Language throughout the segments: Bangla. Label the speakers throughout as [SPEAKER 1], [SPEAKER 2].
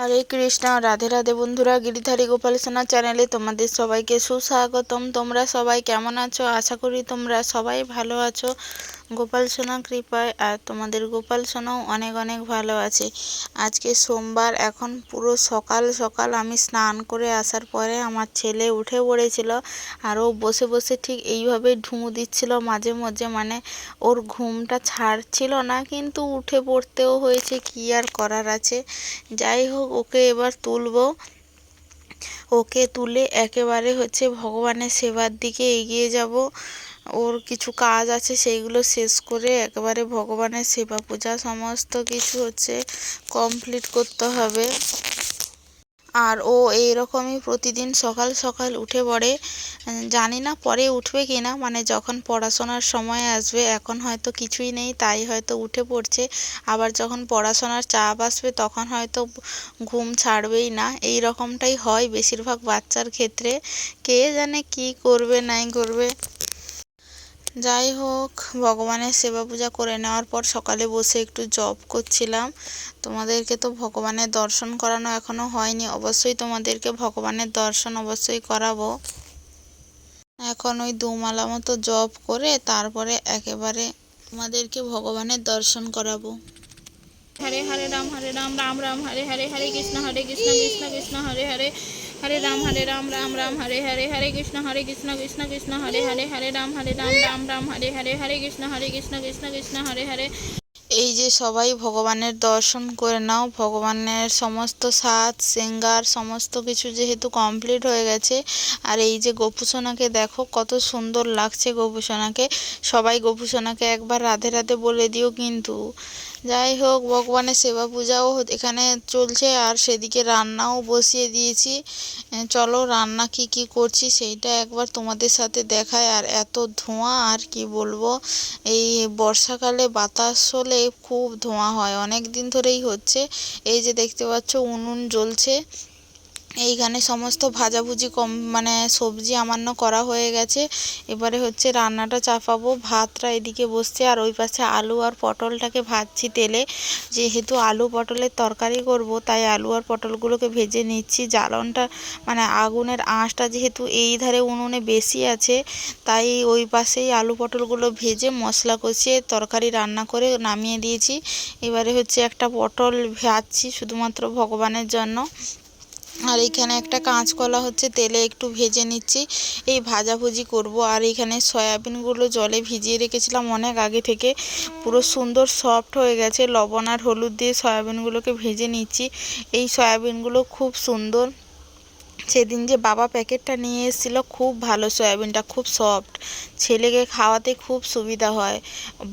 [SPEAKER 1] হরে কৃষ্ণ রাধে রাধে বন্ধুরা গিরিধারী গোপাল সোনা চ্যানেলে তোমাদের সবাইকে সুস্বাগতম তোমরা সবাই কেমন আছো আশা করি তোমরা সবাই ভালো আছো গোপাল সোনা কৃপায় আর তোমাদের গোপাল সোনাও অনেক অনেক ভালো আছে আজকে সোমবার এখন পুরো সকাল সকাল আমি স্নান করে আসার পরে আমার ছেলে উঠে পড়েছিল আর ও বসে বসে ঠিক এইভাবে ঢুমু দিচ্ছিল মাঝে মাঝে মানে ওর ঘুমটা ছাড়ছিল না কিন্তু উঠে পড়তেও হয়েছে কি আর করার আছে যাই হোক ওকে এবার তুলবো ওকে তুলে একেবারে হচ্ছে ভগবানের সেবার দিকে এগিয়ে যাব ওর কিছু কাজ আছে সেইগুলো শেষ করে একবারে ভগবানের সেবা পূজা সমস্ত কিছু হচ্ছে কমপ্লিট করতে হবে আর ও এইরকমই প্রতিদিন সকাল সকাল উঠে পড়ে জানি না পরে উঠবে কি না মানে যখন পড়াশোনার সময় আসবে এখন হয়তো কিছুই নেই তাই হয়তো উঠে পড়ছে আবার যখন পড়াশোনার চাপ আসবে তখন হয়তো ঘুম ছাড়বেই না এই রকমটাই হয় বেশিরভাগ বাচ্চার ক্ষেত্রে কে জানে কি করবে নাই করবে যাই হোক ভগবানের সেবা পূজা করে নেওয়ার পর সকালে বসে একটু জব করছিলাম তোমাদেরকে তো ভগবানের দর্শন করানো এখনও হয়নি অবশ্যই তোমাদেরকে ভগবানের দর্শন অবশ্যই করাবো এখন ওই দুমালা মতো জব করে তারপরে একেবারে তোমাদেরকে ভগবানের দর্শন করাবো হরে হরে রাম হরে রাম রাম রাম হরে হরে হরে কৃষ্ণ হরে কৃষ্ণ কৃষ্ণ কৃষ্ণ হরে হরে হরে রাম হরে রাম রাম রাম হরে হরে হরে কৃষ্ণ হরে কৃষ্ণ কৃষ্ণ কৃষ্ণ হরে হরে হরে রাম হরে রাম রাম রাম হরে হরে হরে কৃষ্ণ হরে কৃষ্ণ কৃষ্ণ কৃষ্ণ হরে হরে এই যে সবাই ভগবানের দর্শন করে নাও ভগবানের সমস্ত সাত সিঙ্গার সমস্ত কিছু যেহেতু কমপ্লিট হয়ে গেছে আর এই যে গোপুসোনাকে দেখো কত সুন্দর লাগছে গোপুসোনাকে সবাই গোপুসোনাকে একবার রাধে রাধে বলে দিও কিন্তু যাই হোক ভগবানের সেবা পূজাও এখানে চলছে আর সেদিকে রান্নাও বসিয়ে দিয়েছি চলো রান্না কি কি করছি সেইটা একবার তোমাদের সাথে দেখায় আর এত ধোঁয়া আর কি বলবো এই বর্ষাকালে বাতাস হলে খুব ধোঁয়া হয় অনেক দিন ধরেই হচ্ছে এই যে দেখতে পাচ্ছ উনুন জ্বলছে এইখানে সমস্ত ভাজাভুজি কম মানে সবজি আমান্য করা হয়ে গেছে এবারে হচ্ছে রান্নাটা চাপাবো ভাতটা এদিকে বসছে আর ওই পাশে আলু আর পটলটাকে ভাজছি তেলে যেহেতু আলু পটলের তরকারি করব তাই আলু আর পটলগুলোকে ভেজে নিচ্ছি জ্বালনটা মানে আগুনের আঁশটা যেহেতু এই ধারে উনুনে বেশি আছে তাই ওই পাশেই আলু পটলগুলো ভেজে মশলা কষিয়ে তরকারি রান্না করে নামিয়ে দিয়েছি এবারে হচ্ছে একটা পটল ভাজছি শুধুমাত্র ভগবানের জন্য আর এইখানে একটা কাঁচকলা হচ্ছে তেলে একটু ভেজে নিচ্ছি এই ভাজাভুজি করব আর এইখানে সয়াবিনগুলো জলে ভিজিয়ে রেখেছিলাম অনেক আগে থেকে পুরো সুন্দর সফট হয়ে গেছে লবণ আর হলুদ দিয়ে সয়াবিনগুলোকে ভেজে নিচ্ছি এই সয়াবিনগুলো খুব সুন্দর সেদিন যে বাবা প্যাকেটটা নিয়ে এসেছিলো খুব ভালো সয়াবিনটা খুব সফট ছেলেকে খাওয়াতে খুব সুবিধা হয়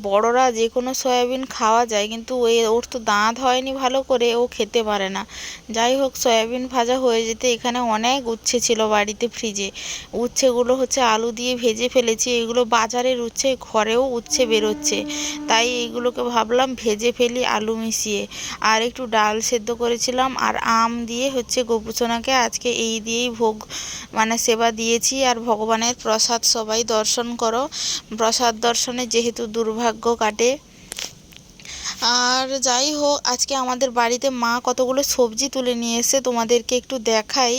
[SPEAKER 1] বড়রা যে কোনো সয়াবিন খাওয়া যায় কিন্তু ওই ওর তো দাঁত হয়নি ভালো করে ও খেতে পারে না যাই হোক সয়াবিন ভাজা হয়ে যেতে এখানে অনেক উচ্ছে ছিল বাড়িতে ফ্রিজে উচ্ছেগুলো হচ্ছে আলু দিয়ে ভেজে ফেলেছি এগুলো বাজারের উচ্ছে ঘরেও উচ্ছে বেরোচ্ছে তাই এইগুলোকে ভাবলাম ভেজে ফেলি আলু মিশিয়ে আর একটু ডাল সেদ্ধ করেছিলাম আর আম দিয়ে হচ্ছে গোপুচোনাকে আজকে এই দিয়েই ভোগ মানে সেবা দিয়েছি আর ভগবানের প্রসাদ সবাই দর্শন করো প্রসাদ দর্শনে যেহেতু দুর্ভাগ্য কাটে আর যাই হোক আজকে আমাদের বাড়িতে মা কতগুলো সবজি তুলে নিয়ে এসে তোমাদেরকে একটু দেখাই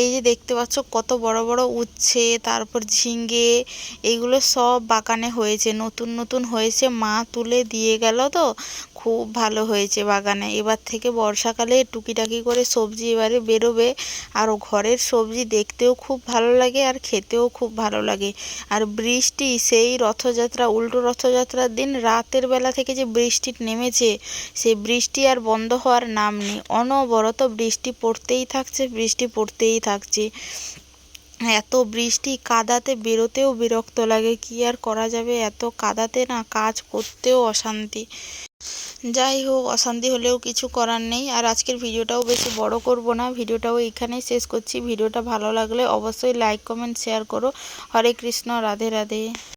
[SPEAKER 1] এই যে দেখতে পাচ্ছ কত বড় বড় উচ্ছে তারপর ঝিঙ্গে এইগুলো সব বাগানে হয়েছে নতুন নতুন হয়েছে মা তুলে দিয়ে গেল তো খুব ভালো হয়েছে বাগানে এবার থেকে বর্ষাকালে টুকিটাকি করে সবজি এবারে বেরোবে আর ঘরের সবজি দেখতেও খুব ভালো লাগে আর খেতেও খুব ভালো লাগে আর বৃষ্টি সেই রথযাত্রা উল্টো রথযাত্রার দিন রাতের বেলা থেকে যে বৃষ্টি নেমেছে সেই বৃষ্টি আর বন্ধ হওয়ার নাম নেই অনবরত বৃষ্টি পড়তেই থাকছে বৃষ্টি পড়তেই থাকছে এত বৃষ্টি কাদাতে বেরোতেও বিরক্ত লাগে কি আর করা যাবে এত কাদাতে না কাজ করতেও অশান্তি যাই হোক অশান্তি হলেও কিছু করার নেই আর আজকের ভিডিওটাও বেশি বড় করব না ভিডিওটাও এখানেই শেষ করছি ভিডিওটা ভালো লাগলে অবশ্যই লাইক কমেন্ট শেয়ার করো হরে কৃষ্ণ রাধে রাধে